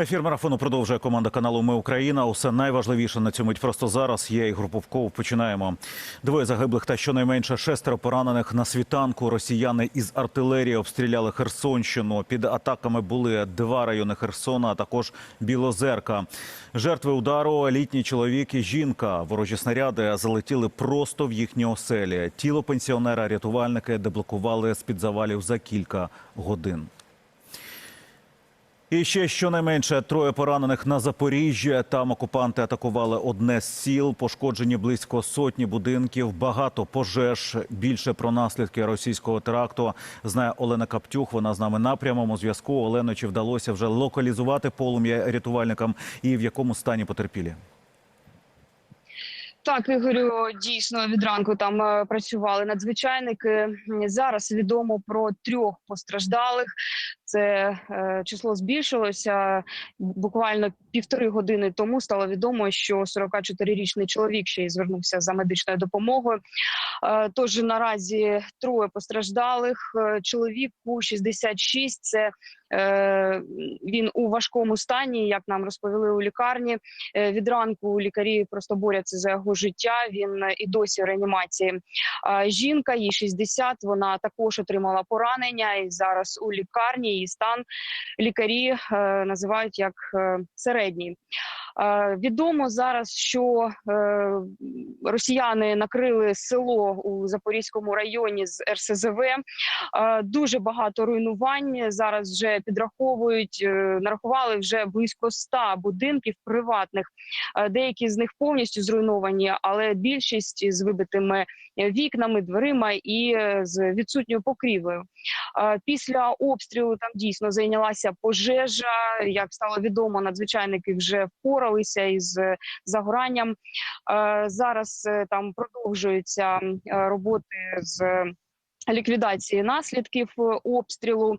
Ефір марафону продовжує команда каналу Ми Україна. Усе найважливіше на цьому мить просто зараз. Я Ігор Попков. Починаємо. Двоє загиблих та щонайменше шестеро поранених на світанку. Росіяни із артилерії обстріляли Херсонщину. Під атаками були два райони Херсона, а також Білозерка. Жертви удару літній чоловік і жінка. Ворожі снаряди залетіли просто в їхні оселі. Тіло пенсіонера рятувальники деблокували з під завалів за кілька годин. І ще щонайменше троє поранених на Запоріжжі. Там окупанти атакували одне з сіл. Пошкоджені близько сотні будинків, багато пожеж. Більше про наслідки російського теракту знає Олена Каптюх. Вона з нами на прямому зв'язку. Олено, чи вдалося вже локалізувати полум'я рятувальникам і в якому стані потерпілі? Так, Ігорю, дійсно від ранку там е, працювали надзвичайники. Зараз відомо про трьох постраждалих. Це е, число збільшилося буквально півтори години тому. Стало відомо, що 44-річний чоловік ще й звернувся за медичною допомогою. Е, тож наразі троє постраждалих. Е, Чоловіку 66, Це він у важкому стані, як нам розповіли у лікарні. Від ранку лікарі просто борються за його життя. Він і досі в реанімації. Жінка, їй 60, Вона також отримала поранення і зараз у лікарні. Її стан лікарі е, називають як е, середній. Е, Відомо зараз, що е, росіяни накрили село у Запорізькому районі з РСЗВ. Е, Дуже багато руйнувань зараз вже підраховують. Нарахували вже близько 100 будинків приватних. Деякі з них повністю зруйновані, але більшість з вибитими вікнами, дверима і з відсутньою покрівлею. Після обстрілу там дійсно зайнялася пожежа. Як стало відомо, надзвичайники вже впоралися із е, загоранням. Е, Зараз е, там продовжуються роботи з ліквідації наслідків обстрілу.